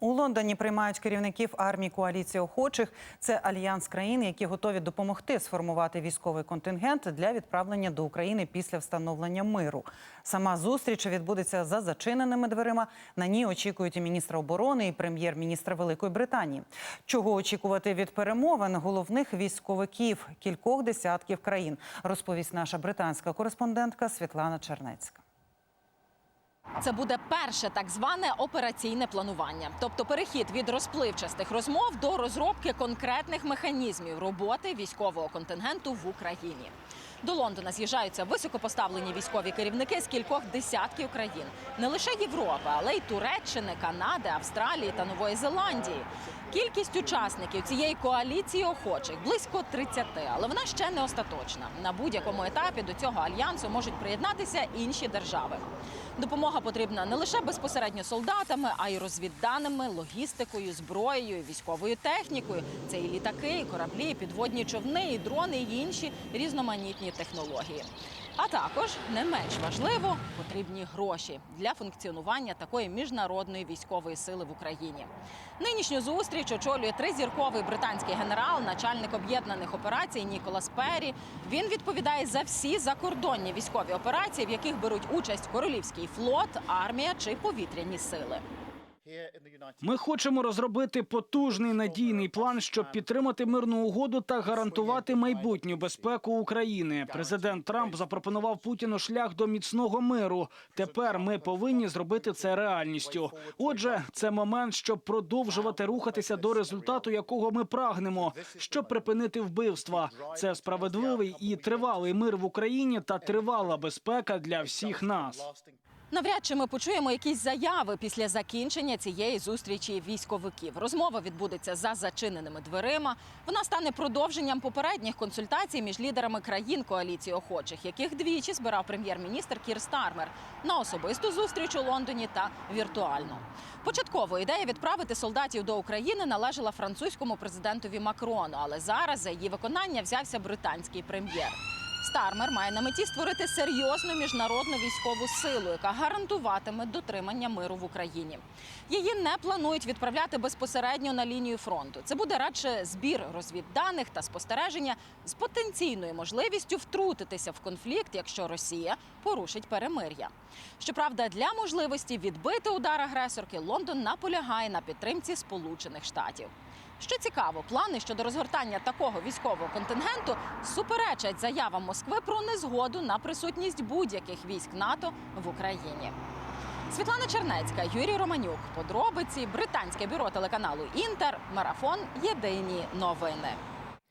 У Лондоні приймають керівників армії коаліції охочих. Це альянс країн, які готові допомогти сформувати військовий контингент для відправлення до України після встановлення миру. Сама зустріч відбудеться за зачиненими дверима. На ній очікують і міністра оборони, і прем'єр-міністра Великої Британії. Чого очікувати від перемовин головних військовиків кількох десятків країн, розповість наша британська кореспондентка Світлана Чернецька. Це буде перше так зване операційне планування, тобто перехід від розпливчастих розмов до розробки конкретних механізмів роботи військового контингенту в Україні. До Лондона з'їжджаються високопоставлені військові керівники з кількох десятків країн, не лише Європи, але й Туреччини, Канади, Австралії та Нової Зеландії. Кількість учасників цієї коаліції охочих близько 30, але вона ще не остаточна. На будь-якому етапі до цього альянсу можуть приєднатися інші держави. Допомога потрібна не лише безпосередньо солдатами, а й розвідданими, логістикою, зброєю, військовою технікою. Це і літаки, і кораблі, і підводні човни, і дрони, і інші різноманітні технології. А також не менш важливо потрібні гроші для функціонування такої міжнародної військової сили в Україні. Нинішню зустріч очолює тризірковий британський генерал, начальник об'єднаних операцій Ніколас Перрі. Він відповідає за всі закордонні військові операції, в яких беруть участь королівський флот, армія чи повітряні сили. Ми хочемо розробити потужний надійний план, щоб підтримати мирну угоду та гарантувати майбутню безпеку України. Президент Трамп запропонував Путіну шлях до міцного миру. Тепер ми повинні зробити це реальністю. Отже, це момент, щоб продовжувати рухатися до результату, якого ми прагнемо, щоб припинити вбивства. Це справедливий і тривалий мир в Україні та тривала безпека для всіх нас. Навряд чи ми почуємо якісь заяви після закінчення цієї зустрічі військовиків. Розмова відбудеться за зачиненими дверима. Вона стане продовженням попередніх консультацій між лідерами країн коаліції охочих, яких двічі збирав прем'єр-міністр Кір Стармер на особисту зустріч у Лондоні та віртуально. Початково ідея відправити солдатів до України належала французькому президентові Макрону, але зараз за її виконання взявся британський прем'єр. Стармер має на меті створити серйозну міжнародну військову силу, яка гарантуватиме дотримання миру в Україні. Її не планують відправляти безпосередньо на лінію фронту. Це буде радше збір розвідданих та спостереження з потенційною можливістю втрутитися в конфлікт, якщо Росія порушить перемир'я. Щоправда, для можливості відбити удар агресорки Лондон наполягає на підтримці Сполучених Штатів. Що цікаво, плани щодо розгортання такого військового контингенту суперечать заявам Москви про незгоду на присутність будь-яких військ НАТО в Україні. Світлана Чернецька, Юрій Романюк. Подробиці британське бюро телеканалу Інтер. Марафон. Єдині новини.